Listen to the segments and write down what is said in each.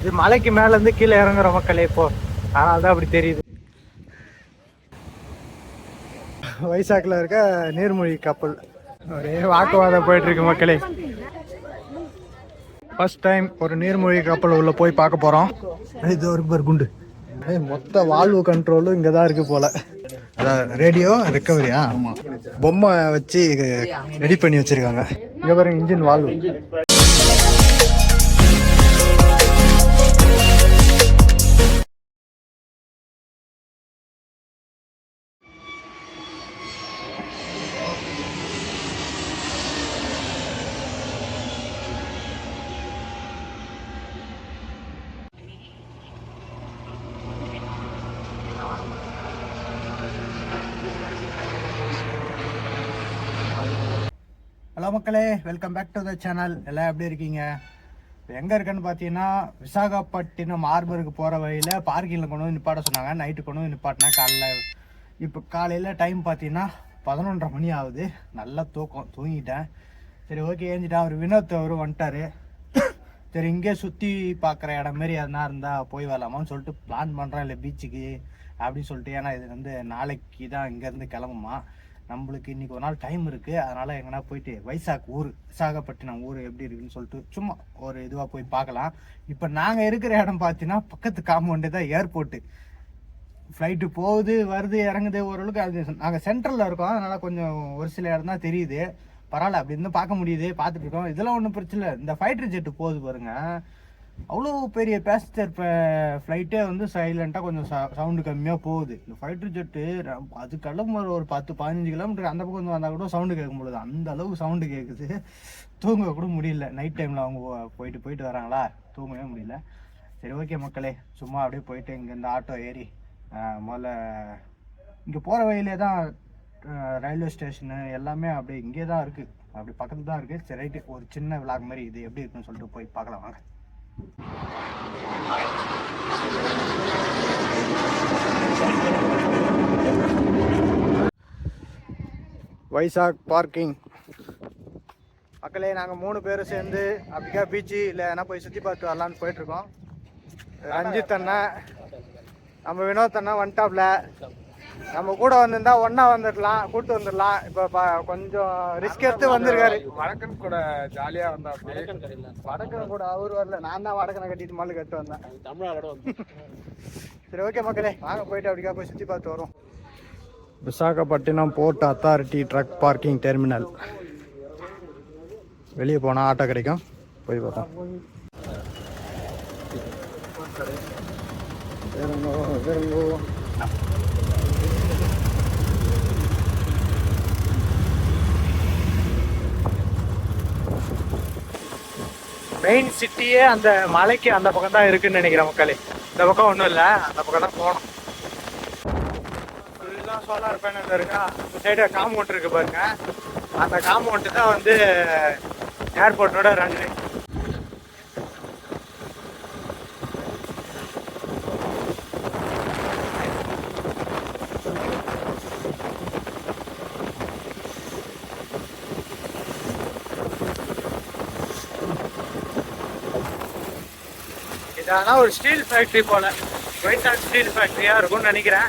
இது மலைக்கு மேல இருந்து கீழே இறங்குற மக்களே இப்போ அதனால தான் அப்படி தெரியுது. வைசாக்கில் இருக்க நீர்மூழ்கி கப்பல். ஒரே வாக்குவாதம் போயிட்டு இருக்கு மக்களே. ஃபர்ஸ்ட் டைம் ஒரு நீர்மூழ்கி கப்பல் உள்ள போய் பார்க்க போறோம். இது ஒரு பேர் குண்டு. ஏய், மொத்த வால்வு கண்ட்ரோலும் இங்கே தான் இருக்கு போல. அதான் ரேடியோ ரெக்கவரியா ஆமாம் பொம்மை வச்சு ரெடி பண்ணி வச்சிருக்காங்க. இங்கே பாருங்க இன்ஜின் வால்வு ஹலோ மக்களே welcome back to the channel எல்லாம் எப்படி இருக்கீங்க? இப்போ எங்கே இருக்கேன்னு பார்த்தீங்கன்னா விசாகப்பட்டினம் ஆர்பருக்கு போகிற வழியில் பார்க்கிங்கில் கொண்டு வந்து நிப்பாட்ட சொன்னாங்க. நைட்டு கொண்டு வந்து நிப்பாட்டினா காலையில் இப்போ காலையில் டைம் பார்த்தீங்கன்னா பதினொன்றரை மணி ஆகுது. நல்லா தூக்கம் தூங்கிட்டேன். சரி ஓகே ஏஞ்சிட்டேன். அவர் வினோத் அவர் வந்துட்டாரு. சரி இங்கே சுற்றி பார்க்குற இடம் மாரி எதனா இருந்தால் போய் வரலாமான்னு சொல்லிட்டு பிளான் பண்ணுறேன் இல்லை பீச்சுக்கு அப்படின்னு சொல்லிட்டு. ஏன்னா இது வந்து நாளைக்கு தான் இங்கேருந்து கிளம்புமா? நம்மளுக்கு இன்றைக்கி ஒரு நாள் டைம் இருக்குது அதனால் எங்கன்னா போயிட்டு வைசாக் ஊர் விசாகப்பட்டினம் ஊர் எப்படி இருக்குன்னு சொல்லிட்டு சும்மா ஒரு இதுவாக போய் பார்க்கலாம். இப்போ நாங்கள் இருக்கிற இடம் பார்த்தீங்கன்னா பக்கத்து காம்பவுண்டே தான் ஏர்போர்ட்டு ஃப்ளைட்டு போகுது வருது இறங்குது ஓரளவுக்கு. அது நாங்கள் சென்ட்ரலில் இருக்கோம். அதனால் கொஞ்சம் ஒரு சில இடம் தான் தெரியுது. பரவாயில்ல அப்படி இருந்து பார்க்க முடியுது. பார்த்துட்டு இருக்கோம். இதெல்லாம் ஒன்றும் பிரச்சனை இல்லை. இந்த ஃபைட்டர் ஜெட்டு போகுது பாருங்கள் அவ்வளோ பெரிய பேசஞ்சர் ஃப்ளைட்டே வந்து சைலண்ட்டாக கொஞ்சம் சவுண்டு கம்மியாக போகுது. இந்த ஃபைட்டர் ஜெட்டு அது கிளம்புற ஒரு பத்து பதினஞ்சு கிலோமீட்டர் அந்த பக்கம் வந்து வந்தால் கூட சவுண்டு கேட்கும் பொழுது அந்த அளவுக்கு சவுண்டு கேட்குது தூங்க கூட முடியல. நைட் டைமில் அவங்க போயிட்டு போயிட்டு வராங்களா? தூங்கவே முடியல. சரி ஓகே மக்களே. சும்மா அப்படியே போயிட்டு இங்கே இந்த ஆட்டோ ஏறி முதல்ல இங்கே போகிற வழியிலே தான் ரயில்வே ஸ்டேஷனு எல்லாமே அப்படியே இங்கே தான் இருக்குது அப்படி பக்கத்தில் தான் இருக்குது சரி ரைட்டு ஒரு சின்ன விளாக் மாதிரி இது எப்படி இருக்குன்னு சொல்லிட்டு போய் பார்க்கலாம். வாங்க. வைசாக் பார்க்கிங். மக்களே நாங்கள் மூணு பேரும் சேர்ந்து அப்படிக்கா பீச்சு இல்லை என்ன போய் சுற்றி பார்த்து வரலான்னு போயிட்டுருக்கோம். ரஞ்சித் அண்ணா நம்ம வினோத் அண்ணா வந்துட்டாப்ல நம்ம கூட வந்திருந்தா ஒண்ணா வந்துடலாம் கூட்டு வந்துடலாம் இப்போ ப- கொஞ்சம் ரிஸ்க் எடுத்து வந்திருக்காரு. வடக்கன் கூட ஜாலியா வந்தா அப்படியே. வடக்கனை கூட அவர் வரல நான் தான் வடக்கனை கட்டிட்டு மாலு கட்டு வந்தேன். தமிழ்நாடு வந்து. சரி ஓகே மக்களே வாங்க போயிட்டு அப்படிக்கா போய் சுற்றி பார்த்து வரோம் Visakhapatnam port authority truck parking terminal வெளியே போனால் ஆட்டோ கிடைக்கும். போய் பார்த்தோம் வேறுங்கோ வேறுங்கோ மெயின் சிட்டியே அந்த மலைக்கு அந்த பக்கம் தான் இருக்குன்னு நினைக்கிறேன் மக்களே. இந்த பக்கம் ஒன்றும் இல்லை. அந்த பக்கம் தான் போகணும். ஃபுல்லாக சோலார் பேனல் இருக்கா? அந்த சைடு காம்பவுண்ட் இருக்கு பாருங்க. அந்த காம்பவுண்ட் தான் வந்து ஏர்போர்ட்டோட ரன்வே இதெல்லாம் ஒரு ஸ்டீல் ஃபேக்டரி போல. வைசாக் ஸ்டீல் ஃபேக்ட்ரியாக இருக்கும்னு நினைக்கிறேன்.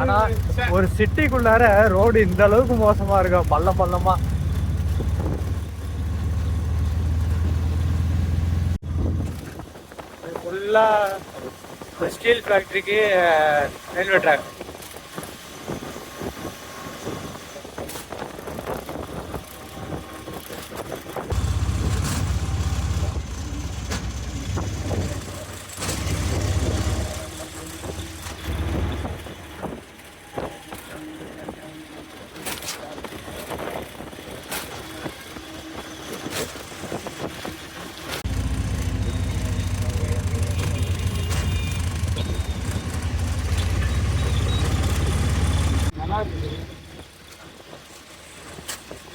ஆனா ஒரு சிட்டிக்குள்ளார ரோடு இந்த அளவுக்கு மோசமா இருக்கும் பள்ளம் பள்ளமா. ஃபுல்லா ஸ்டீல் ஃபேக்டரிக்கு ரயில்வே ட்ராக்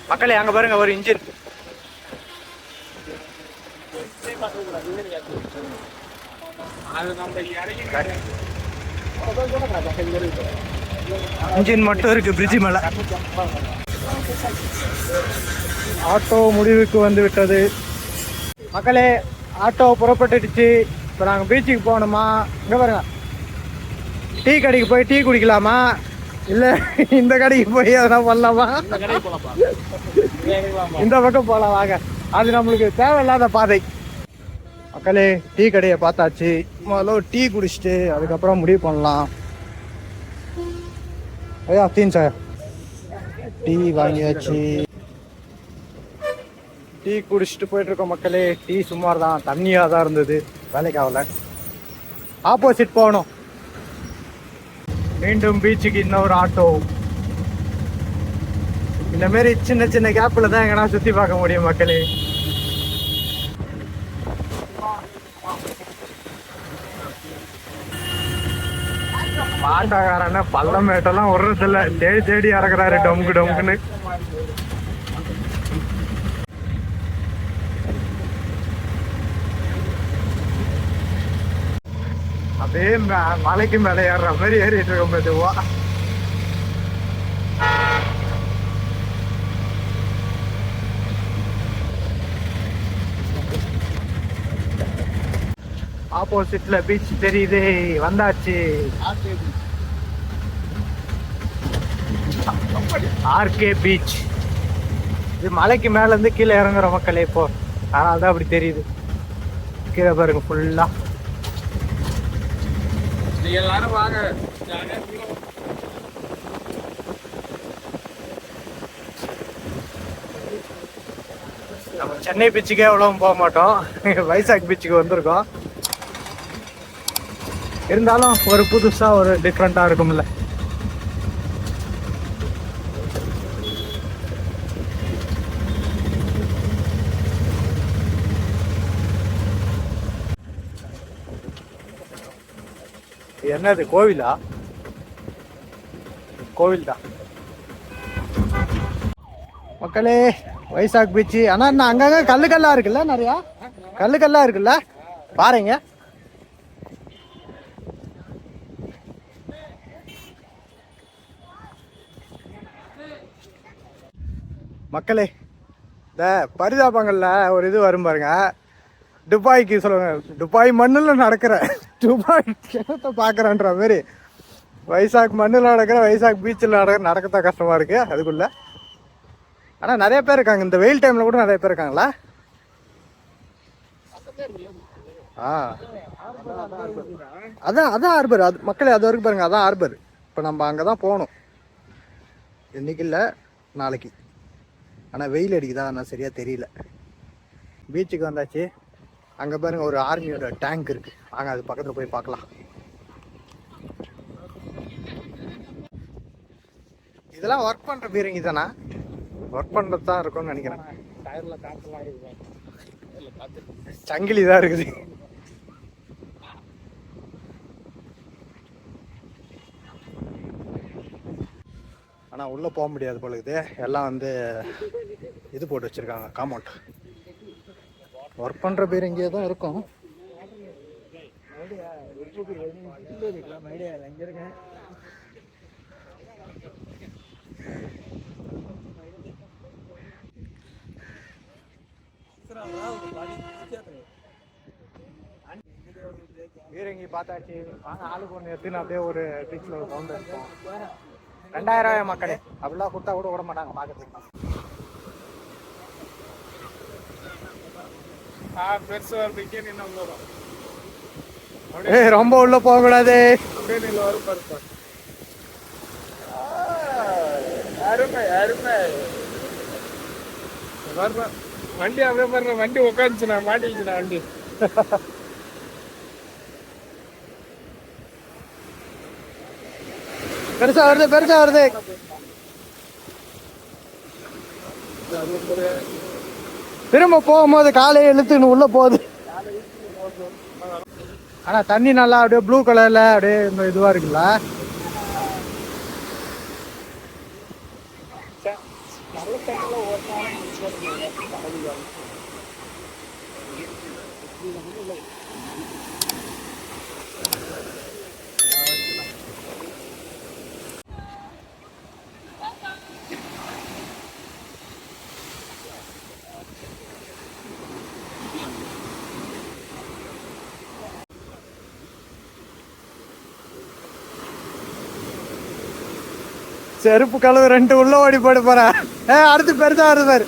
மக்களே அங்க பாருங்க ஒரு இன்ஜின் இன்ஜின் மட்டும் இருக்கு பிரிட்ஜ் மேல. ஆட்டோ முடிவுக்கு வந்து விட்டது. மக்களே ஆட்டோ புறப்பட்டுடுச்சு. இப்போ நாங்கள் பீச்சுக்கு போகணுமா? இங்கே பாருங்க. டீ கடைக்கு போய் டீ குடிக்கலாமா? இல்லை இந்த கடைக்கு போய் அதெல்லாம் பண்ணலாமா? இந்த பக்கம் போகலாம் வாங்க. அது நம்மளுக்கு தேவையில்லாத பாதை. மக்களே டீ கடையை பார்த்தாச்சு. முதல்ல ஒரு டீ குடிச்சிட்டு அதுக்கப்புறம் முடிவு பண்ணலாம். ஐயா தீன் சார் டீ வாங்கியாச்சு. டீ குடிச்சிட்டு போயிட்டு இருக்கோம் மக்களே. டீ சுமார் தான் தண்ணியாக தான் இருந்தது. வேலைக்கு ஆகல. ஆப்போசிட் போகணும். மீண்டும் பீச்சுக்கு இன்னொரு ஆட்டோ. இந்த மாதிரி சின்ன சின்ன கேப்பில் தான் எங்கன்னா சுற்றி பார்க்க முடியும் மக்களே. பாண்டாக்காரன பள்ளம் மேட்டெல்லாம் விடுறதில்ல. தேடி தேடி இறக்குறாரு டொமுக்கு டொமுக்குன்னு அப்படியே மலைக்கு மேலே ஏறுற மாதிரி ஏறிட்டு இருக்கோம் மெதுவா. ஆப்போசிட்ல பீச் தெரியுது வந்தாச்சு. ஆர்கே பீச் இது மலைக்கு மேல இருந்து கீழே இறங்குற மக்களே இப்போ அதனால தான் அப்படி தெரியுது. கீழே பாருங்க ஃபுல்லா எல்லாரும் வாங்க. நம்ம சென்னை பீச்சுக்கே எவ்வளவு போக மாட்டோம். வைசாக் பீச்சுக்கு வந்திருக்கோம். இருந்தாலும் ஒரு புதுசா ஒரு டிஃப்ரெண்டா இருக்கும்ல. என்னது கோவிலா? கோவில் தான் மக்களே வைசாக் பீச்சு ஆனா என்ன அங்கங்க கல்லு கல்லா இருக்குல்ல நிறையா? கல்லு கல்லா இருக்குல்ல? பாருங்க. மக்களே இந்த பரிதாபங்கள்ல ஒரு இது வரும் பாருங்க. துபாய்க்கு சொல்லுவாங்க துபாய் மண்ணில் நடக்கிற துபாய் கிணத்தை பார்க்குறன்ற மாதிரி. வைசாக் மண்ணில் நடக்கிற வைசாக் பீச்சில் நடக்கிற நடக்கத்தான் கஷ்டமாக இருக்குது அதுக்குள்ளே. ஆனால் நிறைய பேர் இருக்காங்க. இந்த வெயில் டைமில் கூட நிறைய பேர் இருக்காங்களா? ஆ. அதான் அதான் ஆர்பர் அது மக்களே அது வரைக்கும் பாருங்கள் அதான் ஆர்பர் இப்போ நம்ம அங்கே தான் போகணும். இன்னைக்கு இல்லை நாளைக்கு. ஆனால் வெயில் அடிக்குதா நான் சரியாக தெரியல. பீச்சுக்கு வந்தாச்சு. அங்கே பாருங்க ஒரு ஆர்மியோட டேங்க் இருக்கு. வாங்க அது பக்கத்தில் போய் பார்க்கலாம். இதெல்லாம் ஒர்க் பண்ணுற பீரங்கி தானே? ஒர்க் பண்ணுறது தான் இருக்கும்னு நினைக்கிறேன். டயர்ல இல்ல காத்து. சங்கிலி தான் இருக்குது. ஆனால் உள்ளே போக முடியாது இருக்குது. எல்லாம் வந்து இது போட்டு வச்சுருக்காங்க காம்பவுண்ட் ஒர்க் பண்ணுற பேர் இங்கேயே தான் இருக்கும். பீரங்கி பார்த்தாச்சு. வாங்க ஆளுக்கு ஒன்று எடுத்துன்னு அப்படியே ஒரு பீச்சில் ஒரு பவுண்ட் இருக்கும் ரெண்டாயிரம் ரூபாய் மக்களே. அப்படிலாம் கொடுத்தா கூட விட மாட்டாங்க பார்க்கறதுக்கு. பெருசு வருது இங்கே நின்று வரும். ஏய் ரொம்ப உள்ள போகக்கூடாது. அப்படியே நின்று வரும் பருப்பு அருமை அருமை. பாருப்பா வண்டி அப்படியே பாருங்க வண்டி உட்காந்துச்சுண்ணா மாட்டிக்கிச்சுண்ணா வண்டி. பெருசா வருது பெருசா வருது. திரும்ப போகும்போது காலையை இழுத்துன்னு உள்ள போகுது. ஆனா தண்ணி நல்லா அப்படியே ப்ளூ கலர்ல அப்படியே இந்த இதுவா இருக்குல்ல? செருப்பு கழுவு ரெண்டு உள்ள ஓடி போட போறேன் ஏ அடுத்து பெருசா வருது பாரு.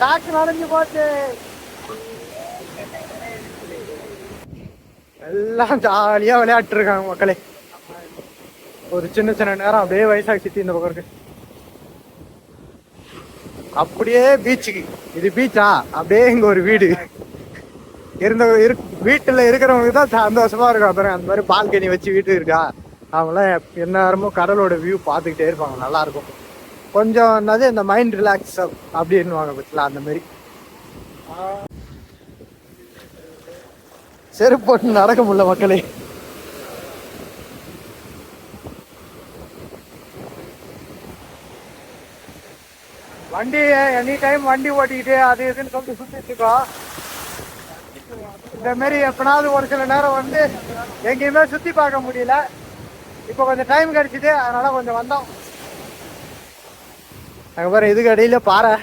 காக்கு நனைஞ்சு போச்சு. எல்லாம் ஜாலியா விளையாட்டு இருக்காங்க மக்களே. ஒரு சின்ன சின்ன நேரம் அப்படியே வயசாக சுத்தி இந்த பக்கம் இருக்கு. அப்படியே பீச்சுக்கு இது பீச்சா அப்படியே இங்க ஒரு வீடு. இருந்த இரு வீட்டுல இருக்கிறவங்களுக்கு தான் சந்தோஷமா இருக்கும். அப்புறம் அந்த மாதிரி பால்கனி வச்சு வீட்டு இருக்கா? அவங்களாம் எந்நேரமும் கடலோட வியூ பார்த்துக்கிட்டே இருப்பாங்க. நல்லா இருக்கும். கொஞ்சம் என்னது இந்த மைண்ட் ரிலாக்ஸ் அப்படின்னுவாங்க பத்தில அந்த மாதிரி. செருப்பு போட்டு நடக்க முடியல மக்களே. வண்டி எனி டைம் வண்டி ஓட்டிக்கிட்டு அது இதுன்னு சொல்லிட்டு சுத்திட்டு இருக்கோம். இந்த மாதிரி எப்பனாவது ஒரு சில நேரம் வந்து எங்கேயுமே சுத்தி பார்க்க முடியல. இப்போ கொஞ்சம் டைம் கிடைச்சிது அதனால கொஞ்சம் வந்தோம். அதுக்கப்புறம் இதுக்கு அடியில பாறை.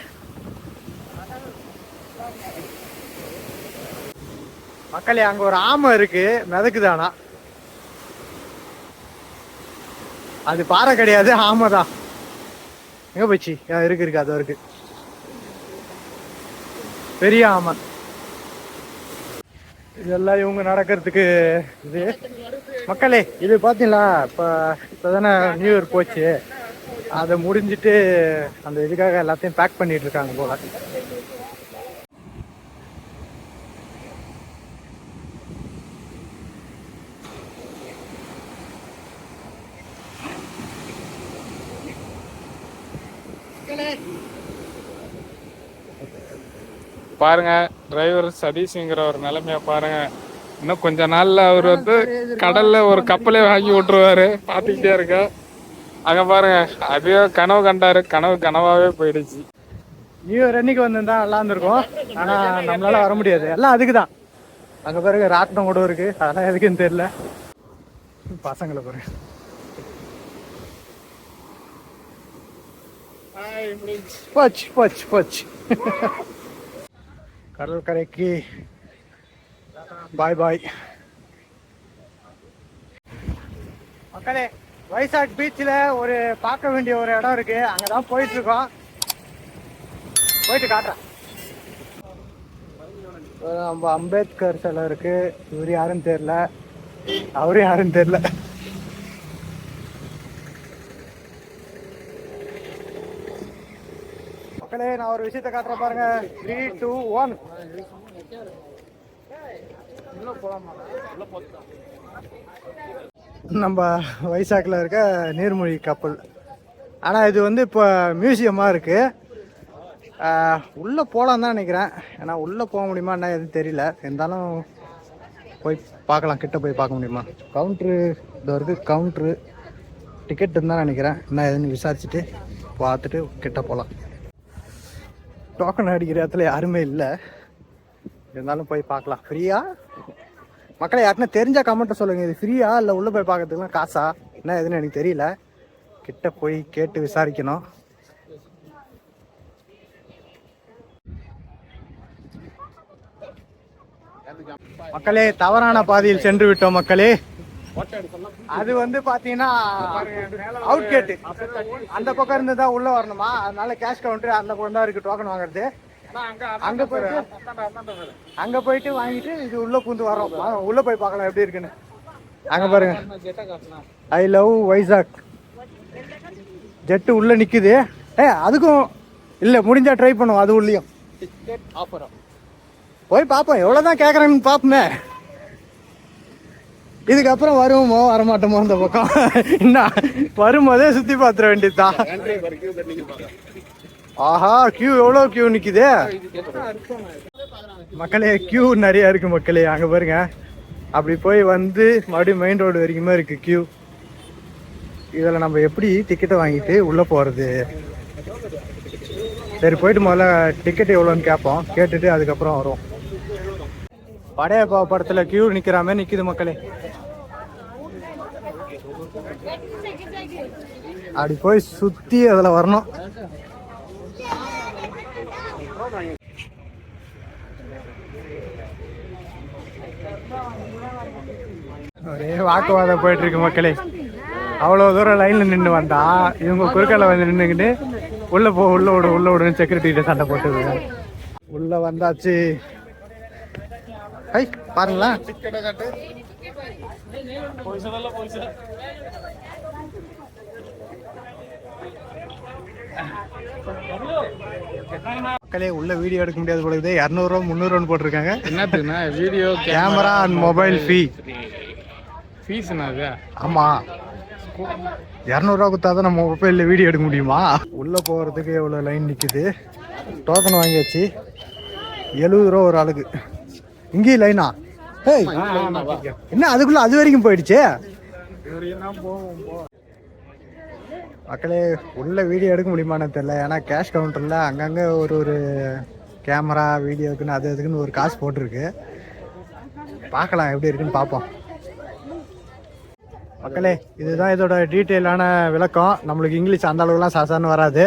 மக்களே அங்க ஒரு ஆமை இருக்கு மிதக்குதானா? அது பாறை கிடையாது ஆமை தான். எங்க போச்சு? இருக்கு இருக்கு அது இருக்கு. பெரிய ஆமை. இதெல்லாம் இவங்க நடக்கிறதுக்கு இது. மக்களே இது பார்த்தீங்களா இப்போ இப்பதானே நியூ இயர் போச்சு. அதை முடிஞ்சிட்டு அந்த இதுக்காக எல்லாத்தையும் பேக் பண்ணிட்டு இருக்காங்க போல. பாருங்க டிரைவர் சதீஷ்ங்கிற ஒரு நிலைமைய பாருங்க. இன்னும் கொஞ்ச நாள்ல அவர் வந்து கடல்ல ஒரு கப்பலே வாங்கி விட்டுருவாரு. பாத்துக்கிட்டே இருக்க. அங்க பாருங்க அதே கனவு கண்டாரு. கனவு கனவாவே போயிடுச்சு. நியூ இயர் அன்னைக்கு வந்திருந்தா நல்லா இருந்திருக்கும். ஆனா நம்மளால வர முடியாது. எல்லாம் அதுக்கு தான் அங்க பிறகு ராட்டினம் கூட இருக்கு. அதெல்லாம் எதுக்குன்னு தெரியல. பசங்களை பாருங்க. போச்சு போச்சு போச்சு. கடற்கரைக்கு பாய் பாய் மக்களே வைசாக் பீச்சில் ஒரு பார்க்க வேண்டிய ஒரு இடம் இருக்கு. அங்கதான் போயிட்டு இருக்கோம் போயிட்டு காட்டுறேன். நம்ம அம்பேத்கர் சிலை இருக்கு. இவர் யாருன்னு தெரியல. அவரும் யாருன்னு தெரியல. நண்பர்களே நான் ஒரு விஷயத்த காட்டுறேன் பாருங்க. த்ரீ டூ ஒன் நம்ம வைசாக்கில் இருக்க நீர்மொழி கப்பல். ஆனால் இது வந்து இப்போ மியூசியமாக இருக்குது உள்ளே போகலான்னு போகலாம் தான் நினைக்கிறேன். ஏன்னா உள்ளே போக முடியுமா என்ன எதுவும் தெரியல. இருந்தாலும் போய் பார்க்கலாம். கிட்ட போய் பார்க்க முடியுமா? கவுண்ட்ரு இது வரைக்கும் கவுண்ட்ரு டிக்கெட் இருந்தால் நினைக்கிறேன். என்ன எதுன்னு விசாரிச்சுட்டு பார்த்துட்டு கிட்ட போகலாம் டோக்கன் அடிக்கிற இடத்துல யாருமே இல்லை. இருந்தாலும் போய் பார்க்கலாம். ஃப்ரீயா மக்களை யாருன்னா தெரிஞ்சா கமெண்ட்டை சொல்லுங்கள் இது ஃப்ரீயா இல்லை உள்ளே போய் பார்க்கறதுக்குலாம் காசா? என்ன எதுன்னு எனக்கு தெரியல. கிட்ட போய் கேட்டு விசாரிக்கணும். மக்களே தவறான பாதையில் சென்று விட்டோம் மக்களே. அது வந்து பாத்தீங்கன்னா அவுட் கேட் அந்த பக்கம் இருந்து தான் உள்ள வரணுமா? அதனால கேஷ் கவுண்டர் அந்த பக்கம் தான் இருக்கு டோக்கன் வாங்குறது. அங்க போயிட்டு அங்க போயிட்டு வாங்கிட்டு இது உள்ள பூந்து வரோம் உள்ள போய் பார்க்கலாம் எப்படி இருக்குன்னு. அங்க பாருங்க. ஐ லவ் வைசாக் ஜெட்டு உள்ள நிக்குது. ஏ அதுக்கும் இல்ல முடிஞ்சா ட்ரை பண்ணுவோம் அது உள்ளயும். போய் பார்ப்போம். எவ்வளவுதான் கேக்குறாங்கன்னு பார்ப்போமே. இதுக்கப்புறம் வருவோமோ வரமாட்டோமோ அந்த பக்கம். என்ன? வரும்போதே சுத்தி பாத்துற வேண்டியதுதான் ஆஹா கியூ எவ்வளோ கியூ நிற்குது மக்களே கியூ நிறைய இருக்கு மக்களே அங்க பாருங்க. அப்படி போய் வந்து மறுபடியும் மெயின் ரோடு வரைக்குமே இருக்கு கியூ இதில் நம்ம எப்படி டிக்கெட்டை வாங்கிட்டு உள்ளே போகிறது சரி போயிட்டு முதல்ல டிக்கெட் எவ்வளோன்னு கேட்போம். கேட்டுட்டு அதுக்கப்புறம் வரும் படையப்பா படத்தில் கியூ நிற்கிற மாதிரி நிற்கிது மக்களே. அப்படி போய் சுற்றி அதில் வரணும். ஒரே வாக்குவாதம் போயிட்டு இருக்கு மக்களே. அவ்வளோ தூரம் லைனில் நின்று வந்தா இவங்க குறுக்கால வந்து நின்றுக்கிட்டு உள்ள போ உள்ள விடு உள்ள விடுன்னு செக்யூரிட்டி கிட்ட சண்டை போட்டு உள்ள வந்தாச்சு. ஐ பாருங்களா. மக்களே உள்ள வீடியோ எடுக்க முடியாது போல இருக்குது. இரநூறுவா முந்நூறுவான்னு போட்டிருக்காங்க. என்னத்துக்குண்ணா video camera and mobile fee ஃபீஸ்ண்ணா அது? ஆமா. இரநூறுவா கொடுத்தா தான் நம்ம மொபைலில் வீடியோ எடுக்க முடியுமா? உள்ளே போகிறதுக்கு எவ்வளோ லைன் நிற்குது டோக்கன் வாங்கியாச்சு. எழுபது ரூபா ஒரு ஆளுக்கு. இங்கேயும் லைனா ஏய் என்ன அதுக்குள்ள அது வரைக்கும் போயிடுச்சே? மக்களே உள்ள வீடியோ எடுக்க முடியுமான்னு தெரியல. ஏன்னா கேஷ் கவுண்டரில் அங்கங்கே ஒரு ஒரு கேமரா வீடியோக்குன்னு அது அதுக்குன்னு ஒரு காசு போட்டிருக்கு. பார்க்கலாம் எப்படி இருக்குன்னு பார்ப்போம். மக்களே இதுதான் இதோட டீட்டெயிலான விளக்கம். நம்மளுக்கு இங்கிலீஷ் அந்த அளவுக்குலாம் சாசான்னு வராது.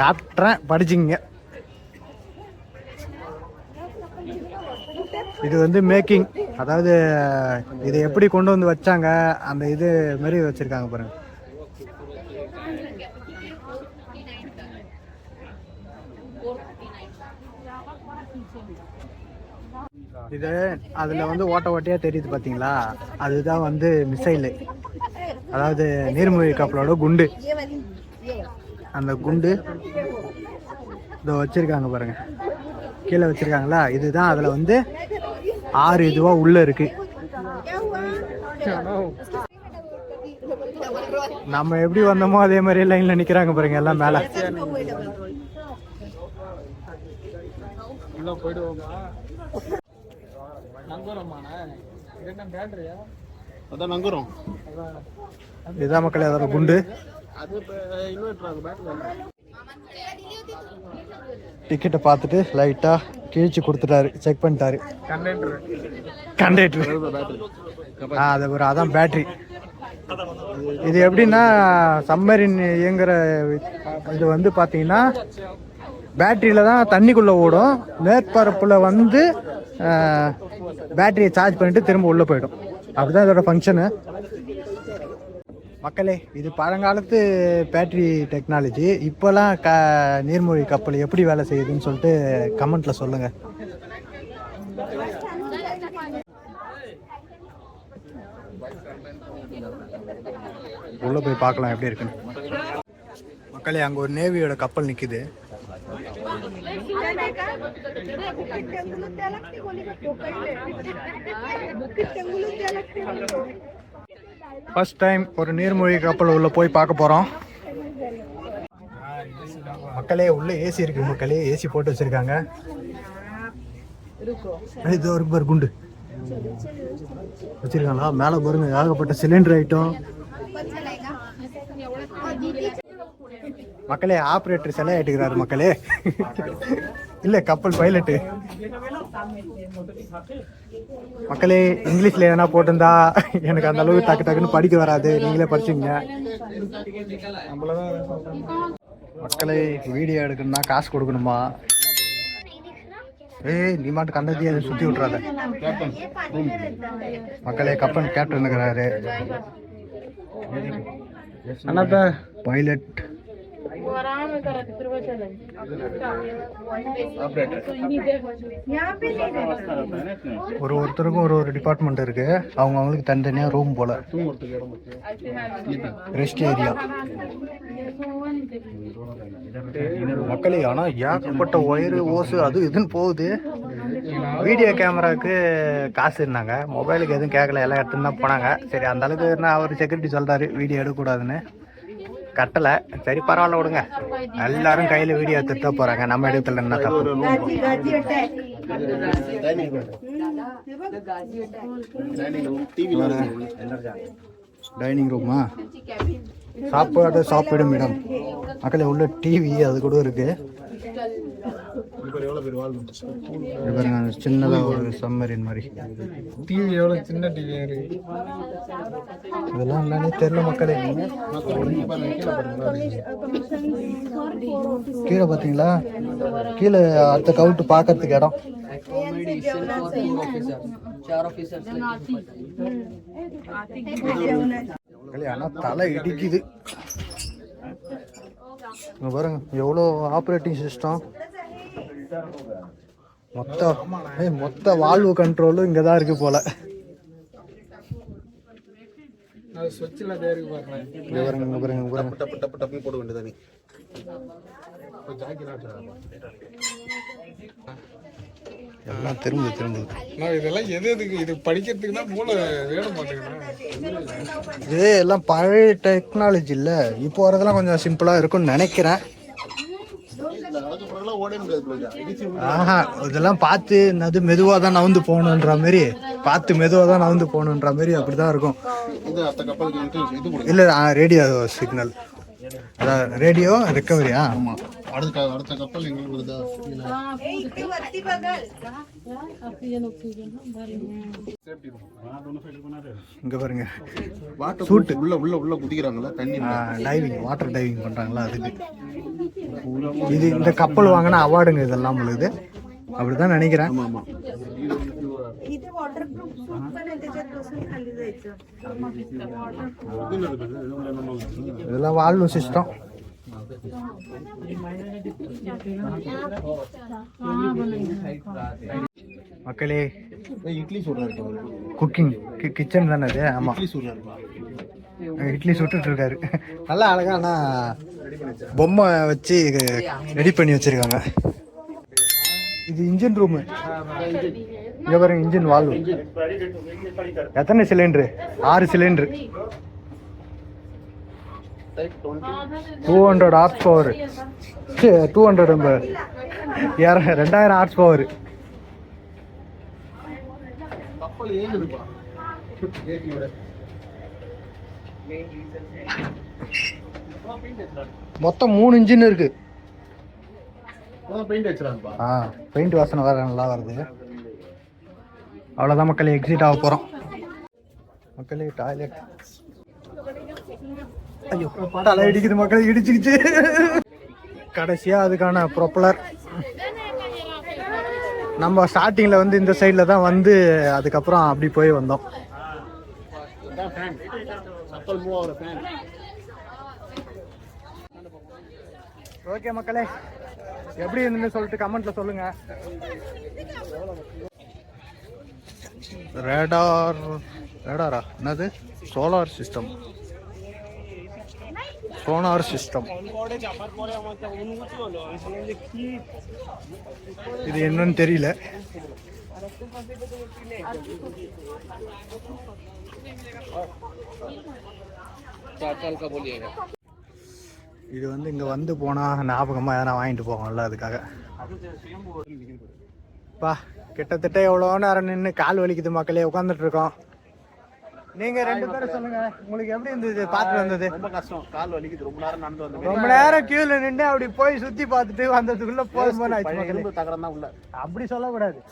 காட்டுறேன் படிச்சுங்க இது வந்து மேக்கிங் அதாவது இதை எப்படி கொண்டு வந்து வச்சாங்க அந்த இது மாதிரி வச்சிருக்காங்க பாருங்க. இது அதில் வந்து ஓட்ட ஓட்டையாக தெரியுது பார்த்தீங்களா அதுதான் வந்து மிசைலு அதாவது நீர்மூழ்கி கப்பலோட குண்டு. அந்த குண்டு இதை வச்சுருக்காங்க பாருங்கள் கீழே வச்சுருக்காங்களா? இதுதான் அதில் வந்து ஆறு இதுவாக உள்ள இருக்கு. நம்ம எப்படி வந்தோமோ அதே மாதிரி லைன்ல நிக்கிறாங்க பாருங்க எல்லாம் மேல. இதுதான் மக்களே அதோட குண்டு. டிக்கெட்டை பார்த்துட்டு லைட்டா கிழிச்சு கொடுத்துட்டாரு செக் பண்ணிட்டாரு. கண்டக்டர். அது ஒரு அதான் பேட்டரி இது எப்படின்னா சம்மரின் இயங்குற இது வந்து பார்த்தீங்கன்னா பேட்டரியில் தான் தண்ணிக்குள்ளே ஓடும். மேற்பரப்பில் வந்து பேட்டரியை சார்ஜ் பண்ணிட்டு திரும்ப உள்ளே போயிடும். அப்படிதான் இதோட ஃபங்க்ஷனு மக்களே இது பழங்காலத்து பேட்டரி டெக்னாலஜி இப்போலாம் க நீர்மூழ்கி கப்பல் எப்படி வேலை செய்யுதுன்னு சொல்லிட்டு கமெண்ட்டில் சொல்லுங்கள் உள்ளே போய் பார்க்கலாம் எப்படி இருக்குன்னு. மக்களே அங்கே ஒரு நேவியோட கப்பல் நிற்குது ஃபர்ஸ்ட் டைம் ஒரு நீர்மூழ்கி கப்பல் உள்ள போய் பார்க்க போகிறோம் மக்களே உள்ள ஏசி இருக்கு மக்களே. ஏசி போட்டு வச்சிருக்காங்க. இது ஒரு பாரு குண்டு. வச்சிருக்காங்களா? மேலே பாருங்க ஏகப்பட்ட சிலிண்டர் ஐட்டம். மக்களே ஆப்ரேட்டர் சிலை ஆயிட்டுக்கிறாரு மக்களே. இல்ல கப்பல் பைலட்டு மக்களே இங்கிலீஷ்ல எதனா போட்டிருந்தா எனக்கு அந்த அளவுக்கு டக்கு டக்குன்னு படிக்க வராது. நீங்களே படிச்சுங்க மக்களே வீடியோ எடுக்கணும்னா காசு கொடுக்கணுமா? ஏய் நீ மாட்டு கண்டதையே சுத்தி விட்டுறாத. மக்களே கப்பல் கேப்டன் இருக்கிறாரு பைலட் ஒரு ஒருத்தருக்கும் ஒரு ஒரு டிபார்ட்மெண்ட் இருக்கு. அவங்க அவங்களுக்கு தனித்தனியா ரூம் போல. ரெஸ்ட் ஏரியா மக்களே ஆனா ஏகப்பட்ட ஒயரு ஓசு அது இதுன்னு போகுது. வீடியோ கேமராவுக்கு காசு இருந்தாங்க. மொபைலுக்கு எதுவும் கேட்கல எல்லாம் எடுத்துன்னு தான் போனாங்க. சரி அந்த அளவுக்கு என்ன அவர் செக்யூரிட்டி சொல்றாரு. வீடியோ எடுக்கக்கூடாதுன்னு. கட்டலை. சரி பரவாயில்ல விடுங்க. எல்லாரும் கையில் வீடியோ எடுத்துட்டு தான் போகிறாங்க நம்ம இடத்துல என்ன தப்பு? டைனிங் ரூமா சாப்பாடு சாப்பிடும் இடம். மக்களே உள்ள டிவி அது கூட இருக்கு. இப்போ எவ்வளோ பேர் வாழ்வு இது பாருங்க சின்னதா ஒரு சம்மரின் மாதிரி. டிவி எவ்வளவு சின்ன இருக்கு? இதெல்லாம் என்னன்னே தெரியல மக்களே. கீழே பார்த்தீங்களா? கீழே அடுத்த கவுட்டு பார்க்கறதுக்கு இடம். ஆனா தலை இடிக்குது. பாருங்க எவ்வளோ ஆப்ரேட்டிங் சிஸ்டம் மொத்த மொத்த வால்வு கண்ட்ரோலும் இங்கே தான் இருக்கு போல போட வேண்டியதானே? எல்லாம் திரும்புது திரும்புது நான் இதெல்லாம் எது எதுக்கு? இது படிக்கிறதுக்கு தான் மூளை வேணும் மாட்டேங்கிறேன் இது எல்லாம் பழைய டெக்னாலஜி இல்ல. இப்போ வரதெல்லாம் கொஞ்சம் சிம்பிளா இருக்கும்னு நினைக்கிறேன் அதுக்கப்புறம்லாம் ஓட முடியாது போல இடிச்சு ஆஹா இதெல்லாம் பார்த்து அது மெதுவாக தான் நவுந்து போகணுன்ற மாதிரி பார்த்து மெதுவாக தான் நவுந்து போகணுன்ற மாதிரி இருக்கும். வந்துட்டு இது கொடுங்க. இல்லை ரேடியோ சிக்னல் அதான் ரேடியோ ரெக்கவரியா ஆமாம் அடுத்த அடுத்த கப்பல் எங்களுக்கு வருதா இங்க பாருங்க. வாட்டர் சூட் உள்ள உள்ள உள்ள குதிக்கிறாங்களா தண்ணி டைவிங் வாட்டர் டைவிங் பண்றாங்களா அதுக்கு இது. இந்த கப்பல் வாங்கின அவார்டுங்க இதெல்லாம் உங்களுக்கு அப்படிதான் நினைக்கிறேன். இதெல்லாம் வாழும் சிஸ்டம். மக்களே இட்லி சுடுறாரு குக்கிங் கிச்சன் தானே அது? ஆமா. இட்லி சுடுறாரு இட்லி சுட்டுட்டு இருக்காரு. நல்லா அழகா ஆனா பொம்மை வச்சு ரெடி பண்ணி வச்சிருக்காங்க. இது இன்ஜின் ரூமு இங்க பாருங்க இன்ஜின் வால்வு எத்தனை சிலிண்டரு ஆறு cylinder two hundred horse power two hundred ரெண்டாயிரம் ஹார்ஸ் பவர் மொத்தம் மூணு இன்ஜின் இருக்கு ஆ பெயிண்ட் வாசனை வேற நல்லா வருது அவ்வளோதான் மக்களே எக்ஸிட் ஆக போகிறோம் மக்களே டாய்லெட் ஐயோ தலை இடிக்குது மக்களே இடிச்சுக்கிச்சு. கடைசியாக அதுக்கான ப்ரொப்பலர் நம்ம ஸ்டார்டிங்கில் வந்து இந்த சைடில் தான் வந்து அதுக்கப்புறம் அப்படி போய் வந்தோம். ஓகே மக்களே. எப்படி இருந்துன்னு சொல்லிட்டு கமெண்ட்ல சொல்லுங்க. ரேடார் ரேடாரா என்னது? Solar system sonar system. இது என்னன்னு தெரியல. இது வந்து இங்க வந்து போனா ஞாபகமா எதனா வாங்கிட்டு போவோம்ல அதுக்காக. பா கிட்டத்தட்ட எவ்வளோ நேரம் நின்று கால் வலிக்குது மக்களே உட்காந்துட்டு இருக்கோம். நீங்க ரெண்டு பேரும் சொல்லுங்க. உங்களுக்கு எப்படி இருந்தது? பார்த்துட்டு வந்தது. ரொம்ப கஷ்டம். கால் வலிக்குது. ரொம்ப நேரம் நடந்து வந்து ரொம்ப நேரம் கியூல நின்று அப்படி போய் சுத்தி பார்த்துட்டு வந்ததுக்குள்ள போதும் மக்களே. எலும்பு தகரம் தான் உள்ள. அப்படி சொல்லக்கூடாது.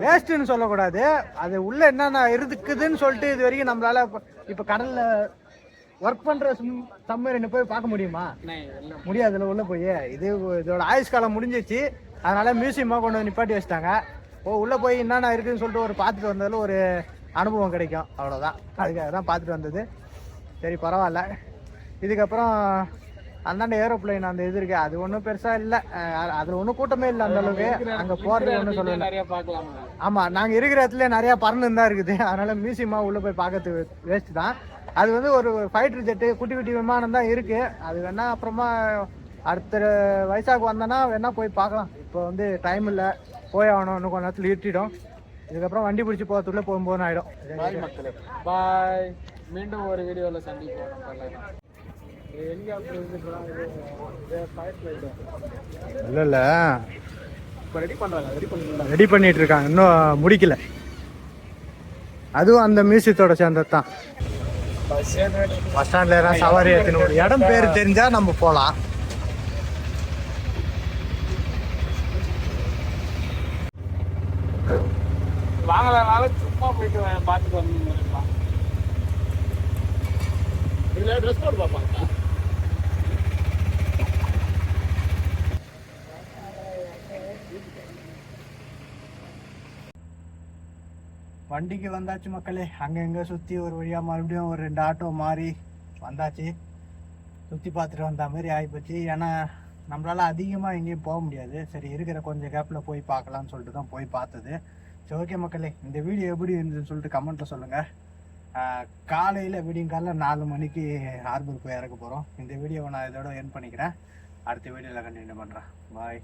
வேஸ்ட்னு சொல்லக்கூடாது. அது உள்ள என்னென்ன இருக்குதுன்னு சொல்லிட்டு இது வரைக்கும் நம்மளால இப்ப- இப்ப கடல்ல ஒர்க் பண்ற சம்மரின்னு போய் பார்க்க முடியுமா? முடியாதுல உள்ள போய். இது இதோட ஆயுஷ் காலம் முடிஞ்சிச்சு. அதனால மியூசியமா கொண்டு வந்து நிப்பாட்டி வச்சிட்டாங்க. ஓ உள்ள போய் என்னென்ன இருக்குன்னு சொல்லிட்டு ஒரு பார்த்துட்டு வந்ததுல ஒரு அனுபவம் கிடைக்கும். அவ்வளவுதான். அதுக்காக தான் பார்த்துட்டு வந்தது. சரி பரவாயில்ல. இதுக்கப்புறம் அந்தாண்ட ஏரோப்ளைன் அந்த இது இருக்கு. அது ஒன்றும் பெருசா இல்லை. அதுல ஒன்றும் கூட்டமே இல்லை அந்த அளவுக்கு. அங்க போறது ஒன்றும் சொல்லல. நிறைய பார்க்கலாம். ஆமா நாங்க இருக்கிற இடத்துல நிறைய பறந்து தான் இருக்குது. அதனால மியூசியமா உள்ள போய் பார்க்கறது வேஸ்ட் தான். அது வந்து ஒரு ஃபைட்டர் ஜெட்டு குட்டி குட்டி விமானம் தான் இருக்கு. அது வேணா அப்புறமா அடுத்த வயசாக்கு வந்தோன்னா வேணா போய் பார்க்கலாம். இப்போ வந்து டைம் இல்லை. போய் ஆகணும். இன்னும் கொஞ்ச நேரத்தில் இருட்டிடும். இதுக்கப்புறம் வண்டி பிடிச்சி போகிறதுக்குள்ளே போகும்போது ஆகிடும் பாய் மக்களே. பாய். மீண்டும் ஒரு வீடியோல சந்திப்போம். நம்ம. இல்லை இல்லை. ரெடி பண்ணிட்டு இருக்காங்க. இன்னும் முடிக்கல. அதுவும் அந்த மியூசியத்தோட சேர்ந்தது தான். பஸ் ஸ்டாண்ட்ல சவாரி ஏற்றணும் இடம் பேர் தெரிஞ்சா நம்ம போகலாம் வாங்கலனாலும் சும்மா போயிட்டு பார்த்துட்டு வந்து இதுல ட்ரெஸ் கோட் பார்ப்பாங்க வண்டிக்கு வந்தாச்சு மக்களே. அங்க எங்க சுத்தி ஒரு வழியா மறுபடியும் ஒரு ரெண்டு ஆட்டோ மாறி வந்தாச்சு. சுத்தி பார்த்துட்டு வந்த மாதிரி ஆயிப்போச்சு. ஏன்னா நம்மளால அதிகமா எங்கேயும் போக முடியாது. சரி இருக்கிற கொஞ்சம் கேப்ல போய் பார்க்கலாம்னு சொல்லிட்டு தான் போய் பார்த்தது. சரி ஓகே மக்களே இந்த வீடியோ எப்படி இருந்ததுன்னு சொல்லிட்டு கமெண்ட்டில் சொல்லுங்க. ஆஹ் காலையில நாலு மணிக்கு ஹார்பர் போய் இறக்க போறோம். இந்த வீடியோவை நான் இதோட என் பண்ணிக்கிறேன். அடுத்த வீடியோவில் கண்டினியூ பண்றேன். பாய்